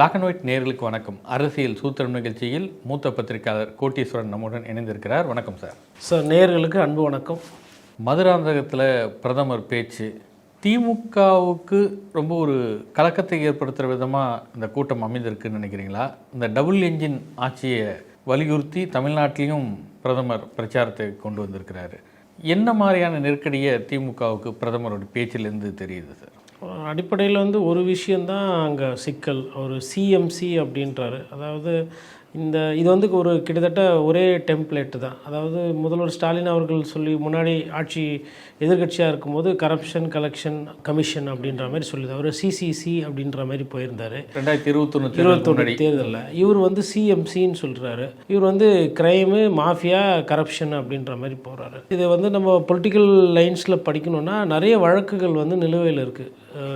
Black and white நேர்களுக்கு வணக்கம். அரசியல் சூத்திரம் நிகழ்ச்சியில் மூத்த பத்திரிகையாளர் கோட்டீஸ்வரன் நம்முடன் இணைந்திருக்கிறார். வணக்கம் சார். சார் நேயர்களுக்கு அன்பு வணக்கம். மதுராந்தகத்தில் பிரதமர் பேச்சு திமுகவுக்கு ரொம்ப ஒரு கலக்கத்தை ஏற்படுத்துகிற விதமாக இந்த கூட்டம் அமைந்திருக்குன்னு நினைக்கிறீங்களா? இந்த டபுள் என்ஜின் ஆட்சியை வலியுறுத்தி தமிழ்நாட்டிலையும் பிரதமர் பிரச்சாரத்தை கொண்டு வந்திருக்கிறாரு. என்ன மாதிரியான நெருக்கடியை திமுகவுக்கு பிரதமரோட பேச்சிலேருந்து தெரியுது சார்? அடிப்படையில் வந்து ஒரு விஷயந்தான் அங்கே சிக்கல். ஒரு சிஎம்சி அப்படின்றாரு. அதாவது இந்த இது வந்து ஒரு கிட்டத்தட்ட ஒரே டெம்ப்ளேட்டு தான். அதாவது முதல்வர் ஸ்டாலின் அவர்கள் சொல்லி முன்னாடி ஆட்சி எதிர்கட்சியாக இருக்கும்போது கரப்ஷன் கலெக்ஷன் கமிஷன் அப்படின்ற மாதிரி சொல்லுது அவர் சிசிசி அப்படின்ற மாதிரி போயிருந்தார். ரெண்டாயிரத்தி இருபத்தொன்று இருபத்தொன்று தேர்தலில். இவர் வந்து சிஎம்சின்னு சொல்கிறாரு இவர் வந்து கிரைமு மாஃபியா கரப்ஷன் அப்படின்ற மாதிரி போகிறாரு இதை வந்து நம்ம பொலிட்டிக்கல் லைன்ஸில் படிக்கணும்னா நிறைய வழக்குகள் வந்து நிலுவையில் இருக்குது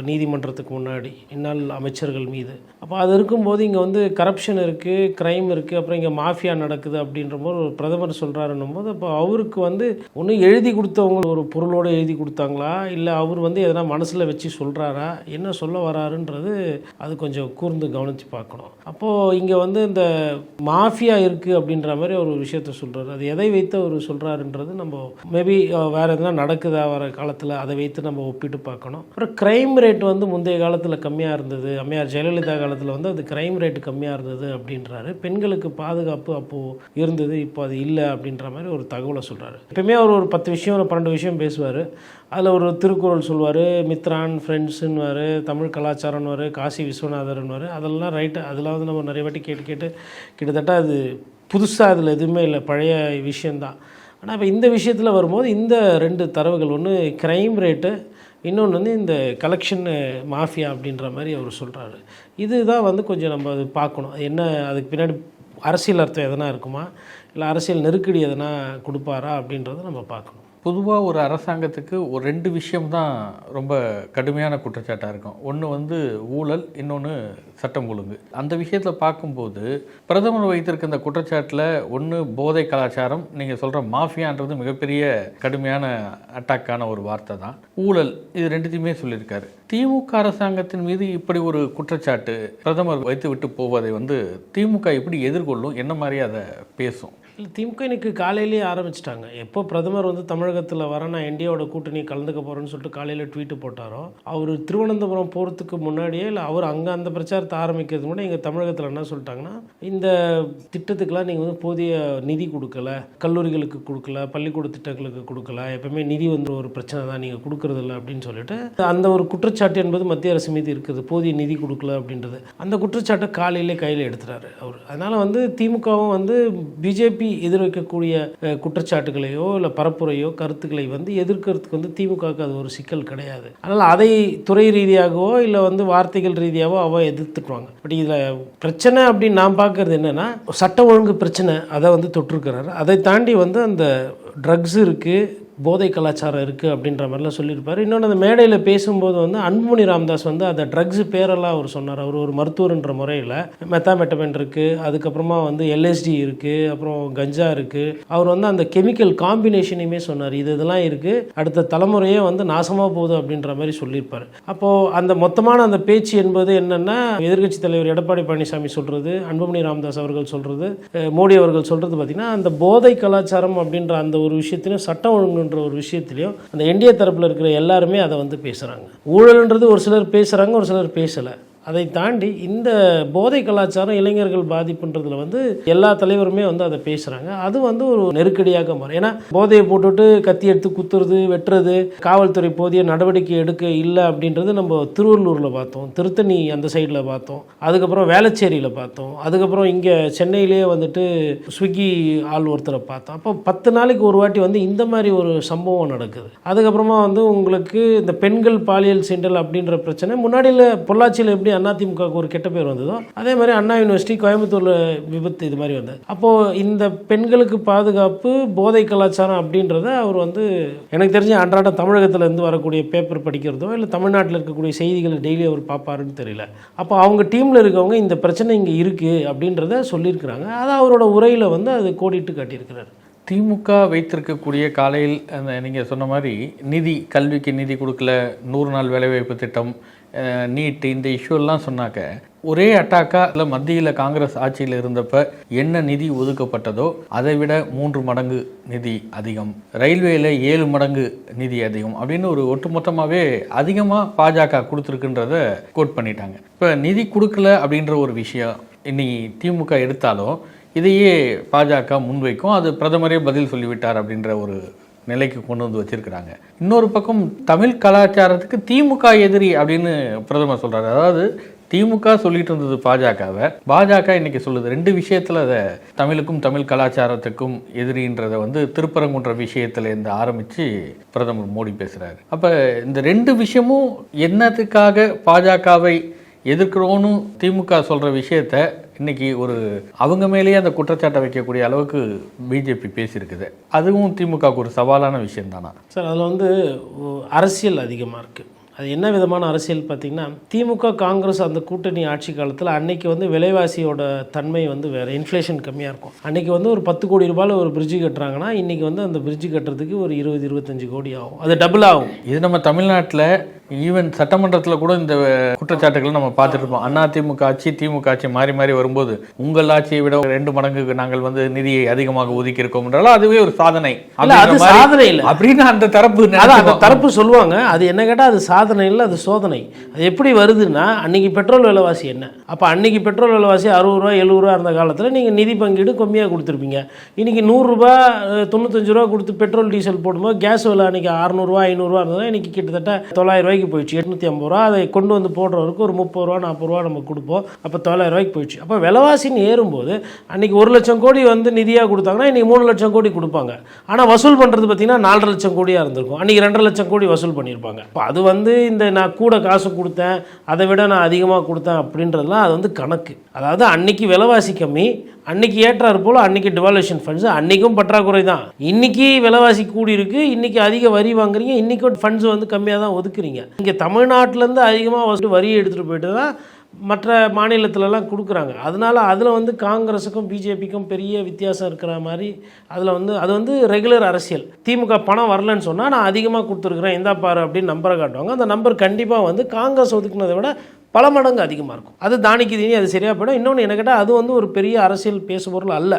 நீதிமன்றத்துக்கு முன்னாடி இந்நாள் அமைச்சர்கள் மீது. அப்போ அது இருக்கும்போது இங்கே வந்து கரப்ஷன் இருக்குது க்ரைம் இருக்குது அப்புறம் இங்கே மாஃபியா நடக்குது அப்படின்ற போது ஒரு பிரதமர் சொல்கிறாருன்னும் போது அப்போ அவருக்கு வந்து ஒன்று எழுதி கொடுத்தவங்க ஒரு பொருளோடு எழுதி கொடுத்தாங்களா? இல்லை அவர் வந்து எதனா மனசில் வச்சு சொல்கிறாரா என்ன சொல்ல வராருன்றது அது கொஞ்சம் கூர்ந்து கவனித்து பார்க்கணும். அப்போது இங்கே வந்து இந்த மாஃபியா இருக்குது அப்படின்ற மாதிரி ஒரு விஷயத்த சொல்கிறாரு அது எதை வைத்து அவர் சொல்கிறாருன்றது நம்ம மேபி வேறு எதனா நடக்குதா வர காலத்தில் அதை வைத்து நம்ம ஒப்பிட்டு பார்க்கணும். அப்புறம் க்ரைம் க்ரைம் ரேட் வந்து முந்தைய காலத்தில் கம்மியாக இருந்தது. அம்மையார் ஜெயலலிதா காலத்தில் வந்து அது க்ரைம் ரேட் கம்மியாக இருந்தது அப்படின்றாரு. பெண்களுக்கு பாதுகாப்பு அப்போது இருந்தது இப்போ அது இல்லை அப்படின்ற மாதிரி ஒரு தகவலை சொல்கிறாரு எப்பயுமே அவர் ஒரு பத்து விஷயம் ஒரு பன்னெண்டு விஷயம் பேசுவார். அதில் ஒரு திருக்குறள் சொல்லுவார் மித்ரான் ஃப்ரெண்ட்ஸுன்னுவார் தமிழ் கலாச்சாரம்னுவார் காசி விஸ்வநாதர்னுவார் அதெல்லாம் ரைட்டு அதெல்லாம் வந்து நம்ம நிறைய வாட்டி கேட்டு கேட்டு கிட்டத்தட்ட அது புதுசாக அதில் எதுவுமே இல்லை. பழைய விஷயந்தான் ஆனால் இப்போ இந்த விஷயத்தில் வரும்போது இந்த ரெண்டு தரவுகள் ஒன்று க்ரைம் ரேட்டு இன்னொன்று வந்து இந்த கலெக்ஷன் மாஃபியா அப்படின்ற மாதிரி அவர் சொல்கிறாரு இதுதான் வந்து கொஞ்சம் நம்ம அது பார்க்கணும். என்ன அதுக்கு பின்னாடி அரசியல் அர்த்தம் எதனா இருக்குமா? இல்லை அரசியல் நெருக்கடி எதனா கொடுப்பாரா அப்படின்றத நம்ம பார்க்கணும். பொதுவாக ஒரு அரசாங்கத்துக்கு ஒரு ரெண்டு விஷயம் தான் ரொம்ப கடுமையான குற்றச்சாட்டாக இருக்கும். ஒன்று வந்து ஊழல் இன்னொன்று சட்டம் ஒழுங்கு. அந்த விஷயத்தில் பார்க்கும்போது பிரதமர் வைத்திருக்க இந்த குற்றச்சாட்டில் ஒன்று போதை கலாச்சாரம் நீங்கள் சொல்கிற மாஃபியான்றது மிகப்பெரிய கடுமையான அட்டாக்கான ஒரு வார்த்தை தான். ஊழல் இது ரெண்டுத்தையுமே சொல்லியிருக்காரு. திமுக அரசாங்கத்தின் மீது இப்படி ஒரு குற்றச்சாட்டு பிரதமர் வைத்து விட்டு போவதை வந்து திமுக எப்படி எதிர்கொள்ளும்? என்ன மாதிரி அதை பேசும்? இல்லை திமுக இன்னைக்கு காலையிலேயே ஆரம்பிச்சிட்டாங்க. எப்போ பிரதமர் வந்து தமிழகத்தில் வர நான் என்டிஏவோட கூட்டணி கலந்துக்க போகிறேன்னு சொல்லிட்டு காலையில் ட்வீட்டு போட்டாரோ அவர் திருவனந்தபுரம் போகிறதுக்கு முன்னாடியே இல்லை அவர் அங்கே அந்த பிரச்சாரத்தை ஆரம்பிக்கிறதுக்கு முன்னாடி எங்கள் தமிழகத்தில் என்ன சொல்லிட்டாங்கன்னா இந்த திட்டத்துக்கெல்லாம் நீங்கள் வந்து போதிய நிதி கொடுக்கல கல்லூரிகளுக்கு கொடுக்கல பள்ளிக்கூட திட்டங்களுக்கு கொடுக்கல எப்பவுமே நிதி வந்து ஒரு பிரச்சனை தான் நீங்கள் கொடுக்கறதில்ல அப்படின்னு சொல்லிட்டு அந்த ஒரு குற்றச்சாட்டு என்பது மத்திய அரசு மீது இருக்குது. போதிய நிதி கொடுக்கல அப்படின்றது. அந்த குற்றச்சாட்டை காலையிலே கையில் எடுத்துட்டாரு அவர். அதனால் வந்து திமுகவும் வந்து பிஜேபி எதிர்வைக்கக்கூடிய குற்றச்சாட்டுகளையோ இல்லை பரப்புரையோ கருத்துக்களை வந்து எதிர்க்கிறதுக்கு வந்து திமுகவுக்கு அது ஒரு சிக்கல் கிடையாது. அதனால் அதை துறை ரீதியாகவோ இல்லை வந்து வார்த்தைகள் ரீதியாகவோ அவ எதிர்த்துக்குவாங்க. பட் இதில் பிரச்சனை அப்படின்னு நான் பார்க்கறது என்னென்னா சட்ட ஒழுங்கு பிரச்சனை அதை வந்து தொட்டிருக்கிறாரு அதை தாண்டி வந்து அந்த ட்ரக்ஸ் இருக்குது போதை கலாச்சாரம் இருக்குது அப்படின்ற மாதிரிலாம் சொல்லியிருப்பார். இன்னொன்று அந்த மேடையில் பேசும்போது வந்து அன்புமணி ராம்தாஸ் வந்து அந்த ட்ரக்ஸ் பேரெல்லாம் அவர் சொன்னார். அவர் ஒரு மருத்துவர்ன்ற முறையில் மெத்தாமெட்டமென் இருக்குது அதுக்கப்புறமா வந்து எல்எஸ்டி இருக்குது அப்புறம் கஞ்சா இருக்குது அவர் வந்து அந்த கெமிக்கல் காம்பினேஷனையுமே சொன்னார். இது இதெல்லாம் இருக்குது அடுத்த தலைமுறையே வந்து நாசமாக போகுது அப்படின்ற மாதிரி சொல்லியிருப்பார். அப்போது அந்த மொத்தமான அந்த பேச்சு என்பது என்னென்னா எதிர்க்கட்சி தலைவர் எடப்பாடி பழனிசாமி சொல்கிறது அன்புமணி ராம்தாஸ் அவர்கள் சொல்கிறது மோடி அவர்கள் சொல்கிறது பார்த்திங்கன்னா அந்த போதை கலாச்சாரம் அப்படின்ற அந்த ஒரு விஷயத்திலும் சட்டம் ஒழுங்கு ஒழுங்குன்ற ஒரு விஷயத்துலையும் அந்த என்டிஏ தரப்பில் இருக்கிற எல்லாருமே அதை வந்து பேசுகிறாங்க ஊழல்ன்றது ஒரு சிலர் பேசுகிறாங்க ஒரு சிலர் பேசலை. அதை தாண்டி இந்த போதை கலாச்சாரம் இளைஞர்கள் பாதிப்புன்றதுல வந்து எல்லா தலைவருமே வந்து அதை பேசுகிறாங்க அது வந்து ஒரு நெருக்கடியாக மாறும். ஏன்னா போதையை போட்டுட்டு கத்தி எடுத்து குத்துறது வெட்டுறது காவல்துறை போதிய நடவடிக்கை எடுக்க இல்லை அப்படின்றது நம்ம திருவள்ளூரில் பார்த்தோம். திருத்தணி அந்த சைடில் பார்த்தோம். அதுக்கப்புறம் வேளச்சேரியில் பார்த்தோம். அதுக்கப்புறம் இங்கே சென்னையிலேயே வந்துட்டு ஸ்விக்கி ஆள் ஒருத்தரை பார்த்தோம். அப்போ பத்து நாளைக்கு ஒரு வாட்டி வந்து இந்த மாதிரி ஒரு சம்பவம் நடக்குது. அதுக்கப்புறமா வந்து உங்களுக்கு இந்த பெண்கள் பாலியல் சீண்டல் அப்படின்ற பிரச்சனை முன்னாடியில் பொள்ளாச்சியில் எப்படி அதிமுகவுக்கு ஒரு கெட்ட பேர் வந்ததோ அதே மாதிரி அண்ணா யூனிவர்சிட்டி கோயம்புத்தூரில் விபத்து இது மாதிரி வந்தது. அப்போது இந்த பெண்களுக்கு பாதுகாப்பு போதை கலாச்சாரம் அப்படின்றத அவர் வந்து எனக்கு தெரிஞ்ச அன்றாட தமிழகத்திலேருந்து வரக்கூடிய பேப்பர் படிக்கிறதோ இல்லை தமிழ்நாட்டில் இருக்கக்கூடிய செய்திகளை டெய்லி அவர் பார்ப்பாருன்னு தெரியல. அப்போ அவங்க டீமில் இருக்கவங்க இந்த பிரச்சனை இங்கே இருக்குது அப்படின்றத சொல்லியிருக்கிறாங்க. அதை அவரோட உரையில் வந்து அது கோடிட்டு காட்டியிருக்கிறார். திமுக வைத்திருக்கக்கூடிய காலையில் அந்த நீங்கள் சொன்ன மாதிரி நிதி கல்விக்கு நிதி கொடுக்கல நூறு நாள் வேலைவாய்ப்பு திட்டம் நீட் இந்த இஷ்யூலாம் சொன்னாக்க ஒரே அட்டாக்காக இல்லை மத்தியில் காங்கிரஸ் ஆட்சியில் இருந்தப்ப என்ன நிதி ஒதுக்கப்பட்டதோ அதை விட மூன்று மடங்கு நிதி அதிகம். ரயில்வேயில் ஏழு மடங்கு நிதி அதிகம் அப்படின்னு ஒரு ஒட்டுமொத்தமாகவே அதிகமாக பாஜக கொடுத்துருக்குன்றத கோட் பண்ணிட்டாங்க. இப்போ நிதி கொடுக்கல அப்படின்ற ஒரு விஷயம் இன்னைக்கு திமுக எடுத்தாலும் இதையே பாஜக முன்வைக்கும். அது பிரதமரே பதில் சொல்லிவிட்டார் அப்படின்ற ஒரு நிலைக்கு கொண்டு வந்து வச்சிருக்கிறாங்க. இன்னொரு பக்கம் தமிழ் கலாச்சாரத்துக்கு திமுக எதிரி அப்படின்னு பிரதமர் சொல்றாரு. அதாவது திமுக சொல்லிட்டு இருந்தது பாஜகவை. பாஜக இன்னைக்கு சொல்லுது ரெண்டு விஷயத்துல அதை தமிழுக்கும் தமிழ் கலாச்சாரத்துக்கும் எதிரின்றதை வந்து திருப்பரங்குன்ற விஷயத்துல இருந்து ஆரம்பிச்சு பிரதமர் மோடி பேசுறாரு. அப்ப இந்த ரெண்டு விஷயமும் என்னத்துக்காக பாஜகவை எதிர்க்கிறோன்னு திமுக சொல்ற விஷயத்த இன்னைக்கு ஒரு அவங்க மேலேயே அந்த குற்றச்சாட்டை வைக்கக்கூடிய அளவுக்கு பிஜேபி பேசியிருக்குது. அதுவும் திமுகவுக்கு ஒரு சவாலான விஷயம் தானா சார் அதில் வந்து அரசியல் அதிகமாக இருக்குது அது என்ன விதமான அரசியல் பார்த்திங்கன்னா திமுக காங்கிரஸ் அந்த கூட்டணி ஆட்சி காலத்தில் அன்னைக்கு வந்து விலைவாசியோட தன்மை வந்து வேறு இன்ஃப்ளேஷன் கம்மியாக இருக்கும். அன்னைக்கு வந்து ஒரு பத்து கோடி ரூபாயில் ஒரு பிரிட்ஜு கட்டுறாங்கன்னா இன்றைக்கி வந்து அந்த பிரிட்ஜு கட்டுறதுக்கு ஒரு இருபது இருபத்தஞ்சு கோடி ஆகும். அது டபுள் ஆகும். இது நம்ம தமிழ்நாட்டில் ஈவன் சட்டமன்றத்தில் கூட இந்த குற்றச்சாட்டுகளை நம்ம பார்த்துட்டு இருப்போம் அண்ணா திமுக ஆட்சி திமுக ஆட்சி மாறி மாறி வரும்போது உங்கள் ஆட்சியை விட ரெண்டு மடங்கு நாங்கள் வந்து நிதியை அதிகமாக ஒதுக்கி இருக்கோம் என்றாலும் அதுவே ஒரு சாதனை. அது சாதனை இல்ல. அப்படின்னு அந்த தரப்பு அந்த. தரப்பு சொல்லுவாங்க அது என்ன கேட்டால் அது சாதனை இல்லை அது சோதனை. அது எப்படி வருதுன்னா அன்னைக்கு பெட்ரோல் விலைவாசி என்ன? அப்போ அன்னைக்கு பெட்ரோல் விலைவாசி அறுபது ரூபா எழுபது ரூபா இருந்த காலத்தில் நீங்கள் நிதி பங்கீடு கம்மியாக கொடுத்துருப்பீங்க. இன்னைக்கு நூறுரூபா தொண்ணூத்தஞ்சு ரூபா கொடுத்து பெட்ரோல் டீசல் போடும்போது கேஸ் விலை அன்னைக்கு அறநூறுவா ஐநூறுரூவா இருந்ததுன்னா இன்னைக்கு கிட்டத்தட்ட தொள்ளாயிரம் ரூபாய்க்கு போயிடுச்சு. எட்நூற்றி ஐம்பது ரூபா. அதை கொண்டு வந்து போடுறவருக்கு ஒரு முப்பது ரூபா நாற்பது ரூபா நம்ம கொடுப்போம். அப்போ தொள்ளாயிரம் ரூபாய்க்கு போயிடுச்சு. அப்போ விலைவாசின்னு ஏறும்போது அன்றைக்கி ஒரு லட்சம் கோடி வந்து நிதியாக கொடுத்தாங்கன்னா இன்றைக்கி மூணு லட்சம் கோடி கொடுப்பாங்க. ஆனால் வசூல் பண்ணுறது பார்த்தீங்கன்னா நாலரை லட்சம் கோடியாக இருந்திருக்கும். அன்றைக்கி ரெண்டரை லட்சம் கோடி வசூல் பண்ணியிருப்பாங்க. இப்போ அது வந்து இந்த நான் கூட காசு கொடுத்தேன் அதை விட நான் அதிகமாக கொடுத்தேன் அப்படின்றதுலாம் அது வந்து கணக்கு. அதாவது அன்னைக்கு விலைவாசி கம்மி அன்னைக்கு ஏற்றாறு போல் அன்னைக்கு டிவாலுவேஷன் ஃபண்ட்ஸ் அன்னைக்கும் பற்றாக்குறை தான். இன்னைக்கு விலைவாசி கூடி இருக்கு இன்னைக்கு அதிக வரி வாங்குறீங்க இன்னைக்கும் ஃபண்ட்ஸ் வந்து கம்மியாக தான் ஒதுக்குறீங்க. இங்கே தமிழ்நாட்டிலேருந்து அதிகமாக ஃபஸ்ட்டு வரியை எடுத்துகிட்டு போயிட்டு தான் மற்ற மாநிலத்திலலாம் கொடுக்குறாங்க. அதனால அதில் வந்து காங்கிரஸுக்கும் பிஜேபிக்கும் பெரிய வித்தியாசம் இருக்கிற மாதிரி அதில் வந்து அது வந்து ரெகுலர் அரசியல். திமுக பணம் வரலன்னு சொன்னால் நான் அதிகமாக கொடுத்துருக்குறேன் இந்தா பாரு அப்படின்னு நம்பரை காட்டுவாங்க. அந்த நம்பர் கண்டிப்பாக வந்து காங்கிரஸ் ஒதுக்குனதை விட பல மடங்கு அதிகமாக இருக்கும். அது தானிக்கு தீனி அது சரியாக போயிடும். இன்னொன்று என்ன கேட்டால் அது வந்து ஒரு பெரிய அரசியல் பேசுபொருள் அல்ல.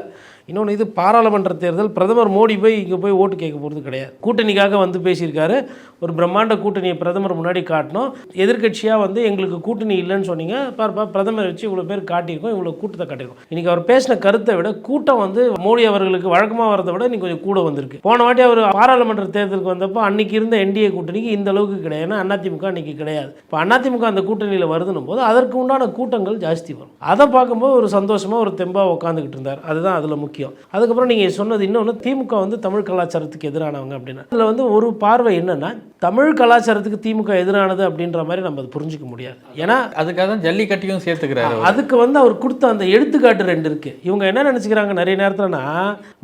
இன்னொன்று இது பாராளுமன்ற தேர்தல் பிரதமர் மோடி போய் இங்கே போய் ஓட்டு கேட்க போகிறது கிடையாது. கூட்டணிக்காக வந்து பேசியிருக்காரு. ஒரு பிரம்மாண்ட கூட்டணியை பிரதமர் முன்னாடி காட்டணும். எதிர்க்கட்சியாக வந்து எங்களுக்கு கூட்டணி இல்லைன்னு சொன்னீங்க. பார்ப்பா பிரதமர் வச்சு இவ்வளோ பேர் காட்டியிருக்கோம் இவ்வளோ கூட்டத்தை காட்டியிருக்கோம். இன்றைக்கி அவர் பேசின கருத்தை விட கூட்டம் வந்து மோடி அவர்களுக்கு வழக்கமாக வரதை விட இன்னைக்கு கொஞ்சம் கூட வந்திருக்கு. போன வாட்டி அவர் பாராளுமன்ற தேர்தலுக்கு வந்தப்போ அன்னைக்கு இருந்த என்டிஏ கூட்டணிக்கு இந்த அளவுக்கு கிடையாது. ஏன்னா அதிமுக அன்னைக்கு கிடையாது. இப்போ அதிமுக அந்த கூட்டணியில் வருதுன்னும் போது அதற்கு உண்டான கூட்டங்கள் ஜாஸ்தி வரும். அதை பார்க்கும்போது ஒரு சந்தோஷமாக ஒரு தெம்பாக உட்காந்துக்கிட்டு இருந்தார். அதுதான் அதில் முக்கியம். அதுக்கப்புறம் நீங்கள் சொன்னது இன்னொன்று திமுக வந்து தமிழ் கலாச்சாரத்துக்கு எதிரானவங்க அப்படின்னா. அதில் வந்து ஒரு பார்வை என்னன்னா தமிழ் கலாச்சாரத்துக்கு திமுக எதிரானது அப்படின்ற மாதிரி நம்ம அதை புரிஞ்சிக்க முடியாது. ஏன்னா அதுக்காக தான் ஜல்லிக்கட்டையும் சேர்த்துக்கிறாரு அதுக்கு வந்து அவர் கொடுத்த அந்த எடுத்துக்காட்டு ரெண்டு இருக்கு. இவங்க என்ன நினச்சிக்கிறாங்க நிறைய நேரத்துலனா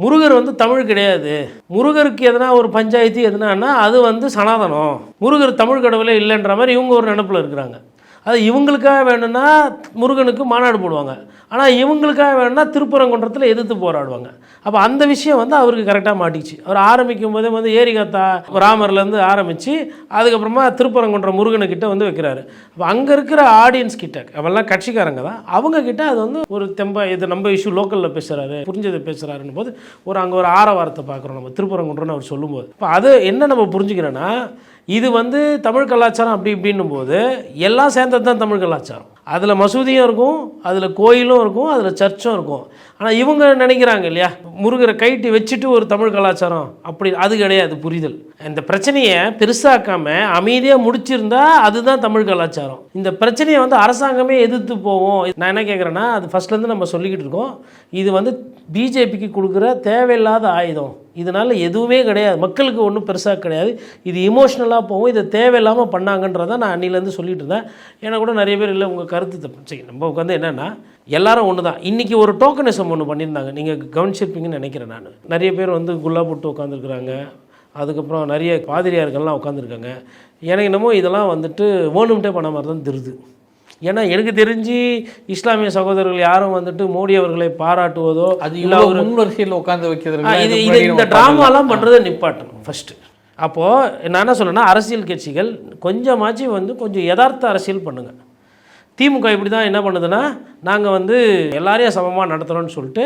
முருகர் வந்து தமிழ் கிடையாது. முருகருக்கு எதனா ஒரு பஞ்சாயத்து எதுனான்னா அது வந்து சனாதனம். முருகர் தமிழ் கடவுளே இல்லைன்ற மாதிரி இவங்க ஒரு நினப்பில் இருக்கிறாங்க. அது இவங்களுக்காக வேணும்னா முருகனுக்கு மாநாடு போடுவாங்க. ஆனால் இவங்களுக்காக வேணும்னா திருப்பரங்குன்றத்தில் எதிர்த்து போராடுவாங்க. அப்போ அந்த விஷயம் வந்து அவருக்கு கரெக்டாக மாட்டிச்சு அவர் ஆரம்பிக்கும் போதே வந்து ஏரிகாத்தா ராமர்லேருந்து ஆரம்பித்து அதுக்கப்புறமா திருப்பரங்குன்ற முருகனுக்கிட்ட வந்து வைக்கிறாரு. அப்போ அங்கே இருக்கிற ஆடியன்ஸ் கிட்ட அவெல்லாம் கட்சிக்காரங்க தான் அவங்க கிட்ட அது வந்து ஒரு தெம்பா இது நம்ம இஷ்யூ லோக்கலில் பேசுகிறாரு புரிஞ்சதை பேசுகிறாருன்னு போது ஒரு அங்கே ஒரு ஆரவாரத்தை பார்க்குறோம் நம்ம திருப்பரங்குன்றன்னு அவர் சொல்லும்போது. இப்போ அது என்ன நம்ம புரிஞ்சுக்கிறோன்னா இது வந்து தமிழ் கலாச்சாரம் அப்படி இப்படின்னும் போது எல்லாம் சேர்ந்தது தான் தமிழ் கலாச்சாரம். அதில் மசூதியும் இருக்கும் அதில் கோயிலும் இருக்கும் அதில் சர்ச்சும் இருக்கும். ஆனால் இவங்க நினைக்கிறாங்க இல்லையா முருகரை கைட்டு வச்சுட்டு ஒரு தமிழ் கலாச்சாரம் அப்படி அது கிடையாது புரிதல். இந்த பிரச்சனையை பெருசாக்காம அமைதியாக முடிச்சிருந்தா அதுதான் தமிழ் கலாச்சாரம். இந்த பிரச்சனையை வந்து அரசாங்கமே எதிர்த்து போவோம் நான் என்ன கேட்குறேன்னா அது ஃபர்ஸ்ட்லேருந்து நம்ம சொல்லிக்கிட்டு இருக்கோம். இது வந்து பிஜேபிக்கு கொடுக்குற தேவையில்லாத ஆயுதம். இதனால் எதுவுமே கிடையாது. மக்களுக்கு ஒன்றும் பெருசாக கிடையாது. இது இமோஷ்னலாக போகும். இதை தேவையில்லாமல் பண்ணாங்கன்றதை நான் அன்னிலேருந்து சொல்லிட்டு இருந்தேன். எனக்கு கூட நிறைய பேர் இல்லை உங்கள் கருத்து தப்பு. சரி நம்ம உட்காந்து என்னென்னா எல்லாரும் ஒன்று தான் இன்றைக்கி ஒரு டோக்கனிசம் ஒன்று பண்ணியிருந்தாங்க. நீங்கள் கவனிச்சிருப்பீங்கன்னு நினைக்கிறேன் நான். நிறைய பேர் வந்து குல்லா போட்டு உட்காந்துருக்குறாங்க அதுக்கப்புறம் நிறைய பாதிரியார்கள்லாம் உட்காந்துருக்காங்க எனக்கு என்னமோ இதெல்லாம் வந்துட்டு வேணும்ட்டே பண்ண மாதிரி தான் தெரியுது. ஏன்னா எனக்கு தெரிஞ்சு இஸ்லாமிய சகோதரர்கள் யாரும் வந்துட்டு மோடி அவர்களை பாராட்டுவதோ அது இல்லை இவ்வளவு முன் வரிசையில் உட்கார்ந்து ஆ, வைக்கிறதுக்கு இது இது இந்த ட்ராமாலாம் பண்ணுறதை நிப்பாட்டணும் ஃபஸ்ட்டு அப்போது நான் என்ன சொல்றேன்னா அரசியல் கட்சிகள் கொஞ்சமாச்சும் வந்து கொஞ்சம் யதார்த்த அரசியல் பண்ணுங்கள் திமுக இப்படி தான் என்ன பண்ணுதுன்னா நாங்கள் வந்து எல்லாரையும் சமமாக நடத்துகிறோன்னு சொல்லிட்டு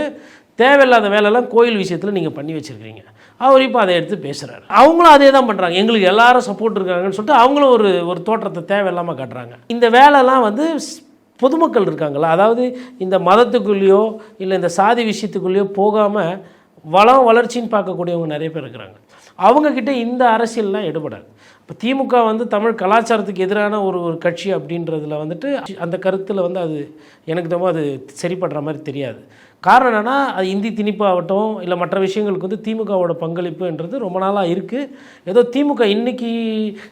தேவையில்லாத வேலையெல்லாம் கோயில் விஷயத்தில் நீங்கள் பண்ணி வச்சுருக்கிறீங்க. அவர் இப்போ அதை எடுத்து பேசுகிறாரு அவங்களும் அதே தான் பண்ணுறாங்க எங்களுக்கு எல்லாரும் சப்போர்ட் இருக்காங்கன்னு சொல்லிட்டு அவங்களும் ஒரு ஒரு தோற்றத்தை தேவையில்லாமல் காட்டுறாங்க. இந்த வேலைலாம் வந்து ஸ்- பொதுமக்கள் இருக்காங்களா அதாவது இந்த மதத்துக்குள்ளேயோ இல்லை இந்த சாதி விஷயத்துக்குள்ளேயோ போகாமல் வளம் வளர்ச்சின்னு பார்க்கக்கூடியவங்க நிறைய பேர் இருக்கிறாங்க. அவங்கக்கிட்ட இந்த அரசியல்லாம் எடுபடாது. இப்போ திமுக வந்து தமிழ் கலாச்சாரத்துக்கு எதிரான ஒரு ஒரு கட்சி அப்படின்றதுல வந்துட்டு அந்த கருத்தில் வந்து அது எனக்கு தம்மோ அது சரிப்படுற மாதிரி தெரியாது. காரணம் என்னென்னா அது இந்தி திணிப்பாகட்டும் இல்லை மற்ற விஷயங்களுக்கு வந்து திமுகவோட பங்களிப்புன்றது ரொம்ப நாளாக இருக்குது ஏதோ திமுக இன்னைக்கு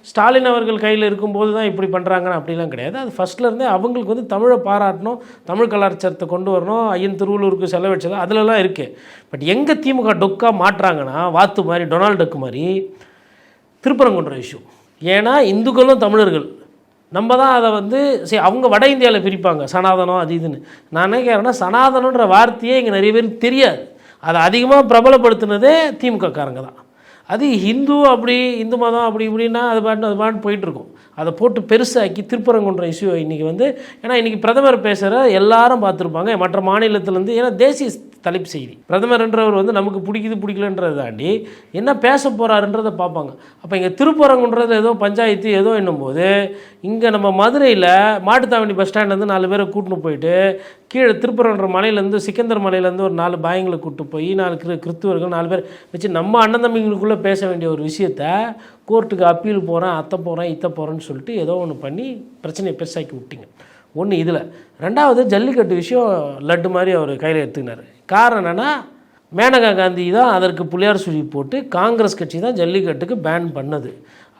ஸ்டாலின் அவர்கள் கையில் இருக்கும்போது தான் இப்படி பண்ணுறாங்கன்னு அப்படிலாம் கிடையாது. அது ஃபஸ்ட்லேருந்தே அவங்களுக்கு வந்து தமிழை பாராட்டணும் தமிழ் கலாச்சாரத்தை கொண்டு வரணும் ஐயன் திருவள்ளூருக்கு செலவழிச்சது அதிலலாம் இருக்குது பட் எங்கே திமுக டொக்கா மாட்டுறாங்கன்னா வாத்து மாதிரி டொனால்டு டக்கு மாதிரி திருப்பரங்குன்ற இஷ்யூ ஏன்னா இந்துக்களும் தமிழர்கள். நம்ம தான் அதை வந்து சரி அவங்க வட இந்தியாவில் பிரிப்பாங்க சனாதனம் அது இதுன்னு. நான் நினைக்கிறேன்னா சனாதனன்ற வார்த்தையே இங்கே நிறைய பேருக்கு தெரியாது. அதை அதிகமாக பிரபலப்படுத்தினதே திமுக காரங்க தான். அது ஹிந்து அப்படி இந்து மதம் அப்படி இப்படின்னா அது பாட்டு அது பாட்டு போயிட்டுருக்கும் அதை போட்டு பெருசாக்கி திருப்பரங்குன்ற இஷ்யூ இன்றைக்கி வந்து ஏன்னா இன்றைக்கி பிரதமர் பேசுகிற எல்லாரும் பார்த்துருப்பாங்க மற்ற மாநிலத்திலேருந்து ஏன்னா தேசிய தலைப்பு செய்தி. பிரதமர்ன்றவர் வந்து நமக்கு பிடிக்குது பிடிக்கலன்றதை தாண்டி என்ன பேச போகிறாருன்றதை பார்ப்பாங்க. அப்போ இங்கே திருப்பரங்குன்றது ஏதோ பஞ்சாயத்து ஏதோ என்னும்போது இங்கே நம்ம மதுரையில் மாட்டுத்தாவணி பஸ் ஸ்டாண்ட்லேருந்து நாலு பேரை கூட்டின்னு போயிட்டு கீழே திருப்பரங்குன்ற மலையிலேருந்து சிக்கந்தர் மலையிலேருந்து ஒரு நாலு பாயங்களை கூப்பிட்டு போய் நாலு கிரு கிறித்துவர்கள் நாலு பேர் வச்சு நம்ம அண்ணன் தம்பிங்களுக்குள்ளே பேச வேண்டிய ஒரு விஷயத்த கோர்ட்டுக்கு அப்பீல் போகிறேன் அத்தை போகிறேன் இத்தை போகிறேன்னு சொல்லிட்டு ஏதோ ஒன்று பண்ணி பிரச்சனையை பெருசாக்கி விட்டீங்க. ஒன்று இதில். ரெண்டாவது ஜல்லிக்கட்டு விஷயம் லட்டு மாதிரி அவர் கையில் எடுத்துக்கினார். காரணம் என்னென்னா மேனகா காந்தி தான் அதற்கு புள்ளியார் சுழி போட்டு காங்கிரஸ் கட்சி தான் ஜல்லிக்கட்டுக்கு பேன் பண்ணது.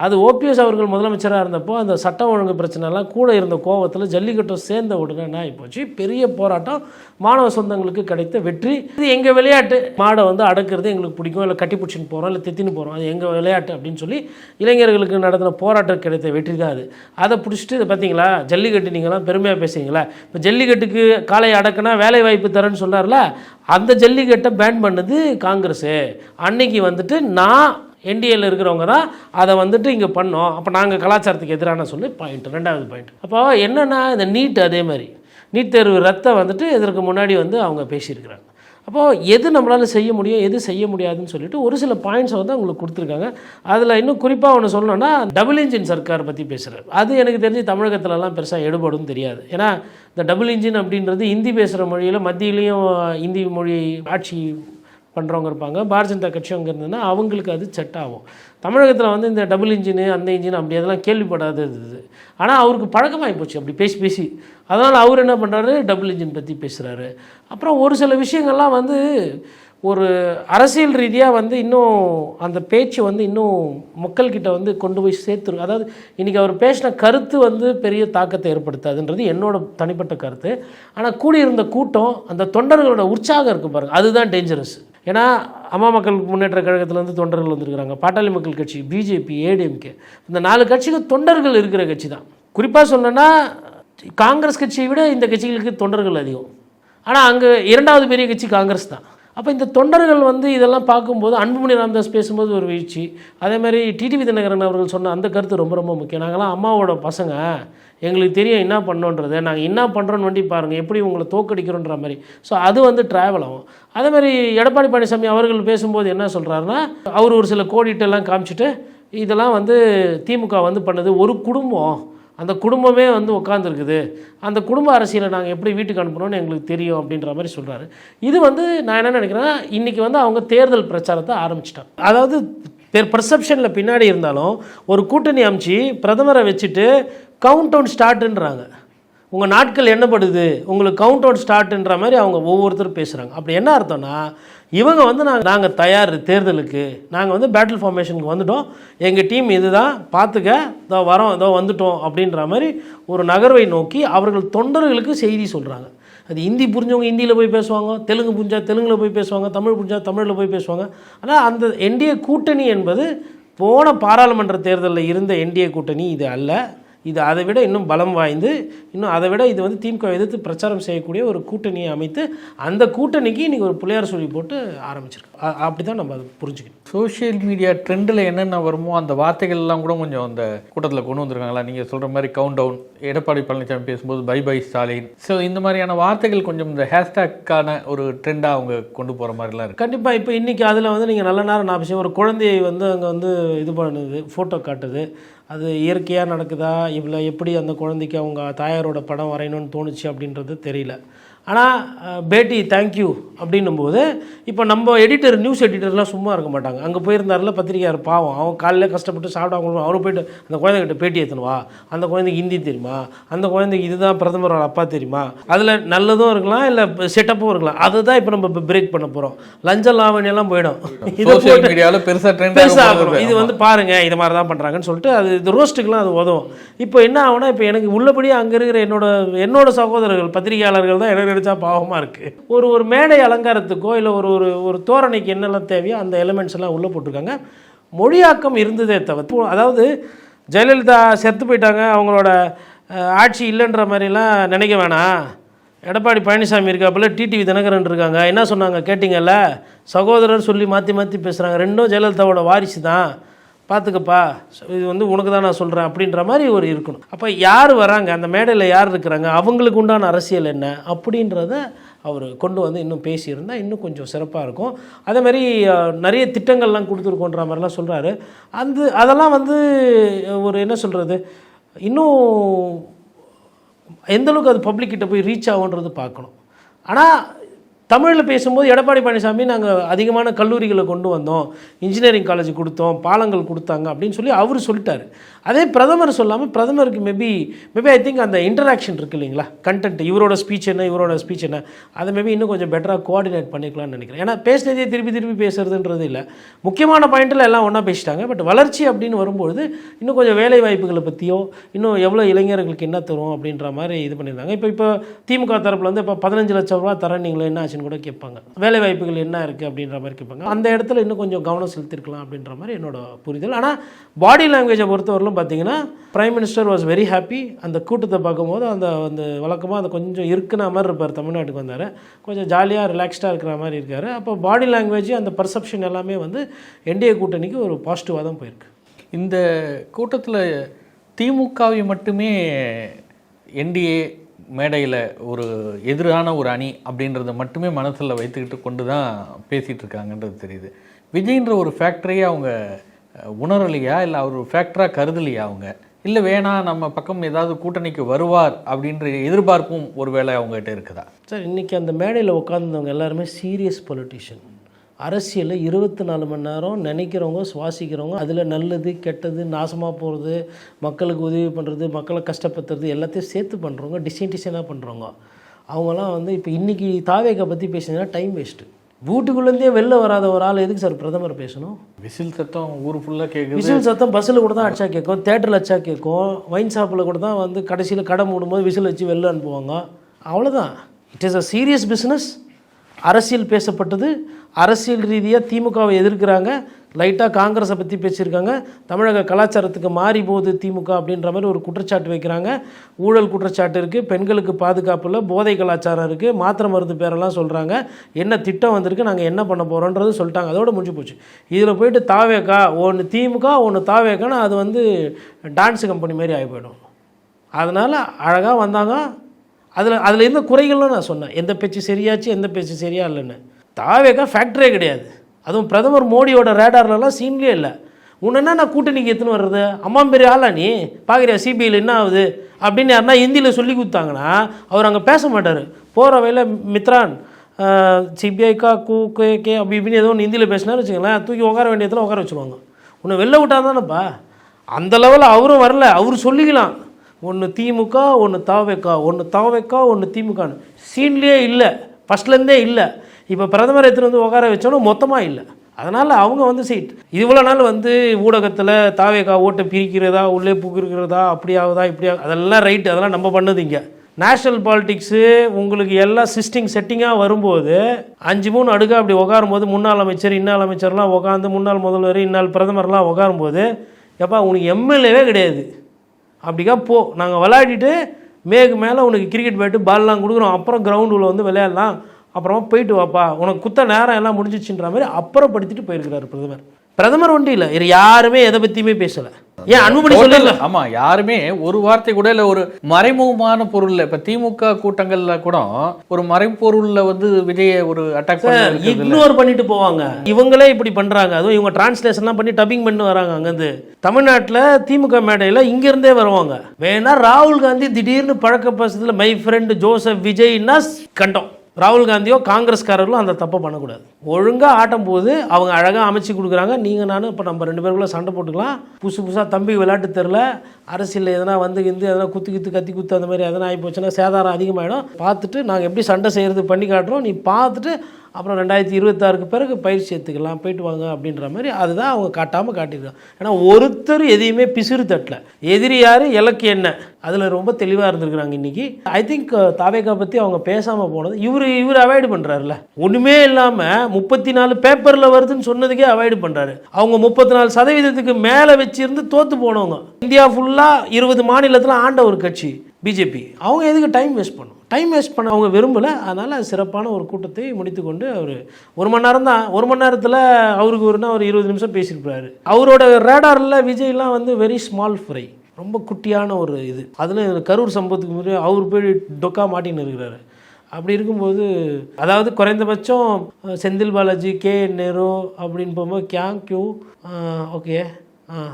அது ஓபிஎஸ் அவர்கள் முதலமைச்சராக இருந்தப்போ அந்த சட்டம் ஒழுங்கு பிரச்சனைலாம் கூட இருந்த கோவத்தில் ஜல்லிக்கட்டும் சேர்ந்த உடனே என்ன ஆகிப்போச்சு பெரிய போராட்டம். மாணவ சொந்தங்களுக்கு கிடைத்த வெற்றி. இது எங்கள் விளையாட்டு? மாடை வந்து அடக்கிறது எங்களுக்கு பிடிக்கும். இல்லை கட்டி பிடிச்சின்னு போகிறோம் இல்லை தித்தின்னு போகிறோம் அது எங்கள் விளையாட்டு அப்படின்னு சொல்லி இளைஞர்களுக்கு நடத்தின போராட்டம் கிடைத்த வெற்றி தான் அது. அதை பிடிச்சிட்டு இதை பார்த்தீங்களா ஜல்லிக்கட்டு நீங்களாம் பெருமையாக பேசுகிறீங்களா இப்போ ஜல்லிக்கட்டுக்கு காலையை அடக்குனா வேலை வாய்ப்பு தரேன்னு சொன்னார்ல அந்த ஜல்லிக்கட்டை பேன் பண்ணது காங்கிரஸு. அன்னைக்கு வந்துட்டு நான் என்டிஏல இருக்கிறவங்க தான் அதை வந்துட்டு இங்கே பண்ணோம். அப்போ நாங்கள் கலாச்சாரத்துக்கு எதிரான சொல்லி பாயிண்ட் ரெண்டாவது பாயிண்ட் அப்போ என்னென்னா இந்த நீட் அதே மாதிரி. நீட் தேர்வு ரத்தை வந்துட்டு இதற்கு முன்னாடி வந்து அவங்க பேசியிருக்கிறாங்க. அப்போது எது நம்மளால் செய்ய முடியும் எது செய்ய முடியாதுன்னு சொல்லிட்டு ஒரு சில பாயிண்ட்ஸை வந்து அவங்களுக்கு கொடுத்துருக்காங்க. அதில் இன்னும் குறிப்பாக ஒன்று சொல்லணும்னா டபுள் இன்ஜின் சர்க்கார் பற்றி பேசுகிறார் அது எனக்கு தெரிஞ்சு தமிழகத்துலலாம் பெருசாக எடுபடும் தெரியாது. ஏன்னா இந்த டபுள் இன்ஜின் அப்படின்றது ஹிந்தி பேசுகிற மொழியில் மத்தியிலையும் இந்தி மொழி ஆட்சி பண்ணுறவங்க இருப்பாங்க. பாரதிய ஜனதா கட்சி அங்கே இருந்ததுன்னா அவங்களுக்கு அது செட் ஆகும். தமிழகத்தில் வந்து இந்த டபுள் இன்ஜினு அந்த இன்ஜின் அப்படி அதெல்லாம் கேள்விப்படாத இது ஆனால் அவருக்கு பழக்கமாகி போச்சு. அப்படி பேசி பேசி. அதனால் அவர் என்ன பண்ணுறாரு டபுள் இன்ஜின் பற்றி பேசுகிறாரு அப்புறம் ஒரு சில விஷயங்கள்லாம் வந்து ஒரு அரசியல் ரீதியாக வந்து இன்னும் அந்த பேச்சு வந்து இன்னும் மக்கள்கிட்ட வந்து கொண்டு போய் சேர்த்துரு அதாவது இன்றைக்கி அவர் பேசின கருத்து வந்து பெரிய தாக்கத்தை ஏற்படுத்தாதுன்றது என்னோட தனிப்பட்ட கருத்து. ஆனால் கூடியிருந்த கூட்டம் அந்த தொண்டர்களோட உற்சாகம் இருக்குது பாருங்கள் அதுதான் டேஞ்சரஸ் ஏன்னா அம்மா மக்கள் முன்னேற்ற கழகத்திலேருந்து தொண்டர்கள் வந்திருக்கிறாங்க. பாட்டாளி மக்கள் கட்சி பிஜேபி ஏடிஎம்கே இந்த நாலு கட்சிகள் தொண்டர்கள் இருக்கிற கட்சி தான். குறிப்பாக சொல்லணும்னா காங்கிரஸ் கட்சியை விட இந்த கட்சிகளுக்கு தொண்டர்கள் அதிகம். ஆனால் அங்கே இரண்டாவது பெரிய கட்சி காங்கிரஸ் தான். அப்போ இந்த தொண்டர்கள் வந்து இதெல்லாம் பார்க்கும்போது அன்புமணி ராமதாஸ் பேசும்போது ஒரு வீழ்ச்சி. அதே மாதிரி டிடிவி தினகரன் அவர்கள் சொன்ன அந்த கருத்து ரொம்ப ரொம்ப முக்கியம். நாங்களாம் அம்மாவோட பசங்க. எங்களுக்கு தெரியும் என்ன பண்ணோன்றதை. நாங்கள் என்ன பண்ணுறோன்னு வண்டி பாருங்கள் எப்படி உங்களை தோக்கடிக்கிறோன்ற மாதிரி. ஸோ அது வந்து ட்ராவல் ஆகும். அதே மாதிரி எடப்பாடி பழனிசாமி அவர்கள் பேசும்போது என்ன சொல்கிறாருன்னா அவர் ஒரு சில கோடிட்டெல்லாம் காமிச்சிட்டு இதெல்லாம் வந்து திமுக வந்து பண்ணது ஒரு குடும்பம். அந்த குடும்பமே வந்து உட்காந்துருக்குது அந்த குடும்ப அரசியலை நாங்கள் எப்படி வீட்டுக்கு அனுப்பணும்னு எங்களுக்கு தெரியும் அப்படின்ற மாதிரி சொல்கிறாரு இது வந்து நான் என்ன நினைக்கிறேன்னா இன்றைக்கி வந்து அவங்க தேர்தல் பிரச்சாரத்தை ஆரம்பிச்சிட்டாங்க. அதாவது பெர்செப்ஷனில் பின்னாடி இருந்தாலும் ஒரு கூட்டணி அமைச்சு பிரதமரை வச்சுட்டு கவுண்ட் டவுன் ஸ்டார்ட்டுன்றாங்க உங்கள் நாட்கள் என்னப்படுது? உங்களுக்கு கவுண்ட் அவுட் ஸ்டார்ட்ன்ற மாதிரி அவங்க ஒவ்வொருத்தரும் பேசுகிறாங்க அப்படி என்ன அர்த்தம்னா இவங்க வந்து நாங்கள் நாங்கள் தயார் தேர்தலுக்கு நாங்கள் வந்து பேட்டில் ஃபார்மேஷனுக்கு வந்துட்டோம். எங்கள் டீம் இதுதான் பார்த்துக்க இதோ வரோம் இதோ வந்துட்டோம் அப்படின்ற மாதிரி ஒரு நகர்வை நோக்கி அவர்கள் தொண்டர்களுக்கு செய்தி சொல்கிறாங்க அது ஹிந்தி புரிஞ்சவங்க ஹிந்தியில் போய் பேசுவாங்க தெலுங்கு புரிஞ்சா தெலுங்கில் போய் பேசுவாங்க தமிழ் புரிஞ்சா தமிழில் போய் பேசுவாங்க. ஆனால் அந்த என்டிஏ கூட்டணி என்பது போன பாராளுமன்ற தேர்தலில் இருந்த என்டிஏ கூட்டணி இது அல்ல. இது அதை விட இன்னும் பலம் வாய்ந்து இன்னும் அதை விட இது வந்து திமுக எதிர்த்து பிரச்சாரம் செய்யக்கூடிய ஒரு கூட்டணியை அமைத்து அந்த கூட்டணிக்கு இன்றைக்கி ஒரு புள்ளியார் சொல்லி போட்டு ஆரம்பிச்சிருக்கோம் அப்படி தான் நம்ம அதை புரிஞ்சுக்கணும். சோஷியல் மீடியா ட்ரெண்டில் என்னென்ன வருமோ அந்த வார்த்தைகள் எல்லாம் கூட கொஞ்சம் அந்த கூட்டத்தில் கொண்டு வந்திருக்காங்களா? நீங்கள் சொல்கிற மாதிரி கவுண்ட் டவுன் எடப்பாடி பழனிசாமி பேசும்போது பை பை ஸ்டாலின். ஸோ இந்த மாதிரியான வார்த்தைகள் கொஞ்சம் இந்த ஹேஷ்டேக்கான ஒரு ட்ரெண்டாக அவங்க கொண்டு போகிற மாதிரிலாம் இருக்கு. கண்டிப்பாக இப்போ இன்றைக்கி அதில் வந்து நீங்கள் நல்ல நேரம் நான் விஷயம் ஒரு குழந்தையை வந்து அங்கே வந்து இது பண்ணுது ஃபோட்டோ காட்டுது. அது இயற்கையாக நடக்குதா? இவ்வளோ எப்படி அந்த குழந்தைக்கு அவங்க தாயாரோட படம் வரையணும்னு தோணுச்சு அப்படின்றது தெரியல. ஆனால் பேட்டி தேங்க்யூ அப்படின்னும் போது இப்போ நம்ம எடிட்டர் நியூஸ் எடிட்டர்லாம் சும்மா இருக்க மாட்டாங்க. அங்கே போயிருந்தாருல பத்திரிக்கையார் பாவம். அவன் காலையில் கஷ்டப்பட்டு சாப்பிடாம அவரும் போயிட்டு அந்த குழந்தைகிட்ட பேட்டி எடுத்துன்னு வா. அந்த குழந்தைக்கு ஹிந்தி தெரியுமா? அந்த குழந்தைக்கு இதுதான் பிரதமரோட அப்பா தெரியுமா? அதில் நல்லதும் இருக்கலாம் இல்லை செட்டப்பும் இருக்கலாம். அதுதான் இப்போ நம்ம பிரேக் பண்ண போகிறோம் லஞ்ச லாவணியெல்லாம் போயிடும். இதை பெருசாக பெருசாக இது வந்து பாருங்க இது மாதிரி தான் பண்ணுறாங்கன்னு சொல்லிட்டு அது இது ரோஸ்ட்டுக்கெலாம் அது உதவும். இப்போ என்ன ஆகும்னா இப்போ எனக்கு உள்ளபடியே அங்கே இருக்கிற என்னோட என்னோட சகோதரர்கள் பத்திரிகையாளர்கள் தான் எனக்கு நினச்சா பாவமாக இருக்குது ஒரு ஒரு மேடை அலங்காரத்துக்கோ இல்லை ஒரு ஒரு ஒரு தோரணைக்கு என்னெல்லாம் தேவையோ அந்த எலிமெண்ட்ஸ் எல்லாம் உள்ளே போட்டிருக்காங்க. மொழியாக்கம் இருந்ததே தவிர்த்து அதாவது ஜெயலலிதா செத்து போயிட்டாங்க அவங்களோட ஆட்சி இல்லைன்ற மாதிரிலாம் நினைக்க வேணாம். எடப்பாடி பழனிசாமி இருக்காப்புல டிடிவி தினகரன் இருக்காங்க. என்ன சொன்னாங்க கேட்டிங்கல்ல? சகோதரர் சொல்லி மாற்றி மாற்றி பேசுகிறாங்க ரெண்டும் ஜெயலலிதாவோட வாரிசு தான் பார்த்துக்கப்பா இது வந்து உனக்கு தான் நான் சொல்கிறேன் அப்படின்ற மாதிரி ஒரு இருக்கணும். அப்போ யார் வராங்க? அந்த மேடையில் யார் இருக்கிறாங்க? அவங்களுக்கு உண்டான அரசியல் என்ன? அப்படின்றத அவர் கொண்டு வந்து இன்னும் பேசியிருந்தால் இன்னும் கொஞ்சம் சிறப்பாக இருக்கும். அதே மாதிரி நிறைய திட்டங்கள்லாம் கொடுத்துருக்கோன்ற மாதிரிலாம் சொல்கிறாரு அந்த அதெல்லாம் வந்து ஒரு என்ன சொல்கிறது இன்னும் எந்த அளவுக்கு அது பப்ளிக்கிட்ட போய் ரீச் ஆகுன்றது பார்க்கணும். ஆனால் தமிழில் பேசும்போது எடப்பாடி பழனிசாமி நாங்கள் அதிகமான கல்லூரிகளை கொண்டு வந்தோம். இன்ஜினியரிங் காலேஜ் கொடுத்தோம் பாலங்கள் கொடுத்தாங்க அப்படின்னு சொல்லி அவர் சொல்லிட்டார். அதே பிரதமர் சொல்லாமல் பிரதமருக்கு மேபி மேபி ஐ திங்க் அந்த இன்டராக்ஷன் இருக்கு இல்லைங்களா? கண்டென்ட் இவரோட ஸ்பீச் என்ன இவரோட ஸ்பீச் என்ன அதை மேபி இன்னும் கொஞ்சம் பெட்டராக கோஆர்டினேட் பண்ணிக்கலாம்னு நினைக்கிறேன். ஏன்னா பேசினதே திருப்பி திருப்பி பேசுறதுன்றது இல்லை. முக்கியமான பாயிண்டில் எல்லாம் ஒன்றா பேசிட்டாங்க. பட் வளர்ச்சி அப்படின்னு வரும்பொழுது இன்னும் கொஞ்சம் வேலை வாய்ப்புகளை பற்றியோ இன்னும் எவ்வளோ இளைஞர்களுக்கு என்ன தரும் அப்படின்ற மாதிரி இது பண்ணியிருந்தாங்க. இப்போ இப்போ திமுக தரப்பில் வந்து இப்போ பதினஞ்சு லட்சம் ரூபா தரேன் நீங்களே என்ன ஆச்சுன்னு கூட கேட்பாங்க. வேலை வாய்ப்புகள் என்ன இருக்குது அப்படின்ற மாதிரி கேட்பாங்க. அந்த இடத்துல இன்னும் கொஞ்சம் கவனம் செலுத்திருக்கலாம் அப்படின்ற மாதிரி என்னோட புரிதல். ஆனால் பாடி லாங்குவேஜை பொறுத்தவரையிலும் பார்த்தீங்கன்னா prime minister was very happy அந்த கூட்டத்தை பார்க்கும்போது அந்த அந்த வழக்கமாக அந்த கொஞ்சம் இருக்குன மாதிரி இருப்பார். தமிழ்நாட்டுக்கு வந்தார். கொஞ்சம் ஜாலியாக ரிலாக்ஸ்டாக இருக்கிற மாதிரி இருக்கார். அப்போ பாடி லாங்குவேஜ் அந்த பர்செப்ஷன் எல்லாமே வந்து என்டிஏ கூட்டணிக்கு ஒரு பாசிட்டிவாக தான் போயிருக்கு. இந்த கூட்டத்தில் திமுகவை மட்டுமே என்டிஏ மேடையில் ஒரு எதிரான ஒரு அணி அப்படின்றத மட்டுமே மனசில் வைத்துக்கிட்டு கொண்டு தான் பேசிகிட்டு இருக்காங்கன்றது தெரியுது. விஜய்ன்ற ஒரு ஃபேக்டரியை அவங்க உணரலையா? இல்லை அவர் ஃபேக்டராக கருதலையா அவங்க? இல்லை வேணாம் நம்ம பக்கம் ஏதாவது கூட்டணிக்கு வருவார் அப்படின்ற எதிர்பார்ப்பும் ஒருவேளை அவங்ககிட்ட இருக்குதா? சார் இன்றைக்கி அந்த மேடையில் உட்காந்தவங்க எல்லாருமே சீரியஸ் பொலிட்டிஷியன் அரசியலில் இருபத்தி நாலு மணி நேரம் நினைக்கிறவங்க சுவாசிக்கிறவங்க அதில் நல்லது கெட்டது நாசமாக போகிறது மக்களுக்கு உதவி பண்ணுறது மக்களை கஷ்டப்படுத்துறது எல்லாத்தையும் சேர்த்து பண்ணுறவங்க டிசைன்டிசைனாக பண்ணுறவங்க அவங்களாம் வந்து இப்போ இன்றைக்கி தாவேக்கை பற்றி பேசினா டைம் வேஸ்ட்டு வீட்டுக்குள்ளேருந்தே வெளில வராத ஒரு ஆள் எதுக்கு சார் பிரதமர் பேசணும்? விசில் சத்தம் ஊர் ஃபுல்லாக கேட்குது விசில் சத்தம் பஸ்ஸில் கூட தான் அடிச்சா கேட்கும் தேட்டரில் அடிச்சா கேட்கும் ஒயின் ஷாப்பில் கூட தான் வந்து கடைசியில் கடை மூடும்போது விசில் வச்சு வெளில அனுப்புவாங்க. அவ்வளோதான் it is a serious business அரசியல் பேசப்பட்டது. அரசியல் ரீதியாக திமுகவை எதிர்க்கிறாங்க. லைட்டாக காங்கிரஸை பற்றி பேசியிருக்காங்க. தமிழக கலாச்சாரத்துக்கு மாறி போகுது திமுக அப்படின்ற மாதிரி ஒரு குற்றச்சாட்டு வைக்கிறாங்க. ஊழல் குற்றச்சாட்டு இருக்குது பெண்களுக்கு பாதுகாப்பு இல்லை. போதை கலாச்சாரம் இருக்குது மாத்திரை மருந்து பேரெல்லாம் சொல்கிறாங்க என்ன திட்டம் வந்திருக்கு? நாங்கள் என்ன பண்ண போகிறோன்றது சொல்லிட்டாங்க. அதோட முடிஞ்சு போச்சு. இதில் போயிட்டு தாவேக்கா ஒன்று திமுக ஒன்று தாவேக்கான்னு அது வந்து டான்ஸ் கம்பெனி மாதிரி ஆகி போயிடும். அதனால் அழகாக வந்தாங்க. அதில் அதில் இருந்த குறைகள்லாம் நான் சொன்னேன். எந்த பேச்சு சரியாச்சு எந்த பேச்சு சரியா இல்லைன்னு. தாவேக்கா ஃபேக்டரே கிடையாது. அதுவும் பிரதமர் மோடியோட ரேடார்லலாம் சீன்லேயே இல்லை. உன்னை நான் கூட்டணிக்கு எடுத்துன்னு வர்றது? அம்மா பெரிய ஆளா நீ? பார்க்குறியா சிபிஐயில் என்ன ஆகுது? அப்படின்னு யாருன்னா ஹிந்தியில் சொல்லி கொடுத்தாங்கன்னா அவர் அங்கே பேச மாட்டார். போகிற வயலில் மித்ரான் சிபிஐக்கா கூ கே கே அப்படி இப்படின்னு ஏதோ ஒன்று ஹிந்தியில் பேசினாரு வச்சுக்கோங்களேன். தூக்கி உட்கார வேண்டியதில் உட்கார வச்சுருவாங்க. உன்னை வெளில விட்டாதானப்பா அந்த லெவலில் அவரும் வரல. அவர் சொல்லிக்கலாம். ஒன்று திமுக ஒன்று தாவேக்கா ஒன்று தாவேக்கா ஒன்று திமுகன்னு. சீன்லேயே இல்லை. ஃபஸ்ட்லேருந்தே இல்லை. இப்போ பிரதமர் எடுத்துகிட்டு வந்து உட்கார வச்சோன்னா மொத்தமாக இல்லை. அதனால் அவங்க வந்து சீட் இவ்வளோ நாள் வந்து ஊடகத்தில் தாவேக்கா ஓட்டை பிரிக்கிறதா உள்ளே புகுக்கிறதா அப்படி ஆகுதா இப்படி ஆகுது அதெல்லாம் ரைட்டு அதெல்லாம் நம்ம பண்ணது இங்கே. நேஷ்னல் பாலிடிக்ஸு உங்களுக்கு எல்லா சிஸ்டிங் செட்டிங்காக வரும்போது அஞ்சு மூணு அடுக்கா அப்படி உட்காரும்போது முன்னாள் அமைச்சர் இன்னாள் அமைச்சர்லாம் உட்காந்து முன்னாள் முதல்வர் இன்னால் பிரதமர்லாம் உட்காரும்போது எப்பா உனக்கு எம்எல்ஏவே கிடையாது. அப்படிக்கா போ. நாங்கள் விளையாடிட்டு மேகு மேலே உனக்கு கிரிக்கெட் பேட்டு பால்லாம் கொடுக்குறோம். அப்புறம் கிரவுண்டுக்குள்ளே வந்து விளையாடலாம். அப்புறமா போயிட்டு வாப்பா. உனக்கு குத்த நேரம் எல்லாம் முடிஞ்சிச்சுன்ற மாதிரி அப்புறப்படுத்திட்டு போயிருக்கிறார் பிரதமர். பிரதமர் ஒன்றும் இல்லை. வேறு யாருமே எதை பற்றியுமே பேசலை. ஏன் அன்புமணி சொல்லல? ஆமா யாருமே ஒரு வார்த்தை கூட இல்ல ஒரு மறைமுகமான பொருள்ல இப்ப திமுக கூட்டங்கள்ல கூட ஒரு மறைப்பொருள்ல வந்து விஜய ஒரு அட்டாக் பண்ண இக்னோர் பண்ணிட்டு போவாங்க. இவங்களே இப்படி பண்றாங்க. அதுவும் இவங்க டிரான்ஸ்லேஷன்லாம் பண்ணி டப்பிங் பண்ணி வராங்க அங்கேருந்து. தமிழ்நாட்டில் திமுக மேடையில் இங்கேருந்தே வருவாங்க. வேணா ராகுல் காந்தி திடீர்னு பழக்க பசத்தில் மை ஃப்ரெண்டு ஜோசப் விஜய்னா கண்டோம். ராகுல் காந்தியோ காங்கிரஸ்காரர்களும் அந்த தப்பை பண்ணக்கூடாது. ஒழுங்காக ஆட்டம் போது அவங்க அழகாக அமைச்சு கொடுக்குறாங்க. நீங்கள் நானும் இப்போ நம்ம ரெண்டு பேருக்குள்ளே சண்டை போட்டுக்கலாம். புதுசு புதுசாக தம்பி விளையாட்டு தெரில அரசியல் எதனா வந்து இருந்து எதனா குத்து குத்து கத்தி குத்து அந்த மாதிரி எதனா ஆகி போச்சுன்னா சேதாரம் அதிகமாகிடும் பார்த்துட்டு நாங்கள் எப்படி சண்டை செய்கிறது பண்ணி காட்டுறோம். நீ பார்த்துட்டு அப்புறம் ரெண்டாயிரத்தி இருபத்தாறுக்கு பிறகு பயிற்சி எடுத்துக்கலாம் போயிட்டு வாங்க அப்படின்ற மாதிரி அதுதான் அவங்க காட்டாமல் காட்டியிருக்காங்க. ஏன்னா ஒருத்தர் எதையுமே பிசிறு தட்டல. எதிரி யார் இலக்கு என்ன? அதில் ரொம்ப தெளிவாக இருந்திருக்கிறாங்க இன்றைக்கி ஐ திங்க் தாவேக்கா பற்றி அவங்க பேசாமல் போனது இவர் இவர் அவாய்டு பண்ணுறாருல ஒன்றுமே இல்லாமல் முப்பத்தி நாலு பேப்பரில் வருதுன்னு சொன்னதுக்கே அவாய்டு பண்ணுறாரு அவங்க முப்பத்தி நாலு சதவீதத்துக்கு மேலே வச்சிருந்து தோற்று போனவங்க. இந்தியா ஃபுல்லாக இருபது மாநிலத்தில் ஆண்ட ஒரு கட்சி பிஜேபி அவங்க எதுக்கு டைம் வேஸ்ட் பண்ணும்? டைம் வேஸ்ட் பண்ண அவங்க விரும்பலை. அதனால் சிறப்பான ஒரு கூட்டத்தை முடித்துக்கொண்டு அவர் ஒரு மணி நேரம் தான். ஒரு மணி நேரத்தில் அவருக்கு ஒருனா ஒரு இருபது நிமிஷம் பேசியிருப்பாரு. அவரோட ரேடாரில் விஜய்லாம் வந்து வெரி ஸ்மால் ஃப்ரை ரொம்ப குட்டியான ஒரு இது. அதில் கரூர் சம்பவத்துக்கு முன்னாடி அவர் போய் டொக்கா மாட்டின்னு இருக்கிறாரு. அப்படி இருக்கும்போது அதாவது குறைந்தபட்சம் செந்தில் பாலாஜி கே நேரு அப்படின்னு போகும்போது கேங் கியூ ஓகே ஆ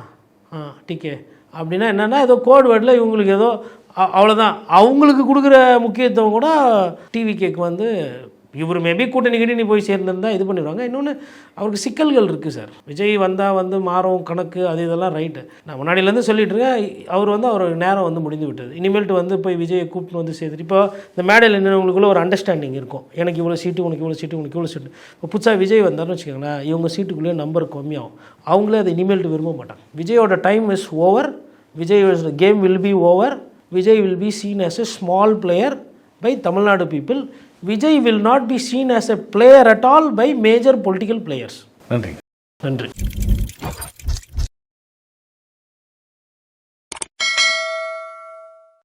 ஆ டிகே அப்படின்னா என்னென்னா ஏதோ கோட் வேர்டில் இவங்களுக்கு ஏதோ அவ்வளோதான் அவங்களுக்கு கொடுக்குற முக்கியத்துவம் கூட டிவி கேக்கு வந்து இவர் மேபி கூட்டணி கிட்டணி போய் சேர்ந்துருந்தா இது பண்ணிடுவாங்க. இன்னொன்று அவருக்கு சிக்கல்கள் இருக்குது சார். விஜய் வந்தால் வந்து மாறும் கணக்கு அது இதெல்லாம் ரைட்டு. நான் முன்னாடியிலேருந்து சொல்லிட்டு இருக்கேன் அவர் வந்து அவர் நேரம் வந்து முடிந்து விட்டது. இனிமேல்ட்டு வந்து போய் விஜயை கூப்பிட்டு வந்து சேர்த்துட்டு இப்போ இந்த மேடையில் நின்றவங்களுக்குள்ள ஒரு அண்டர்ஸ்டாண்டிங் இருக்கும். எனக்கு இவ்வளோ சீட்டு உனக்கு இவ்வளோ சீட்டு உனக்கு இவ்வளோ சீட்டு. இப்போ புதுசாக விஜய் வந்தார்னு வச்சுக்கோங்களேன் இவங்க சீட்டுக்குள்ளேயே நம்பர் கம்மியாகும் அவங்களே அதை இனிமேல்ட்டு விரும்ப மாட்டாங்க. விஜயோட time is over Vijay game will be over Vijay will be seen as a small player by Tamil Nadu people Vijay will not be seen as a player at all by major political players நன்றி நன்றி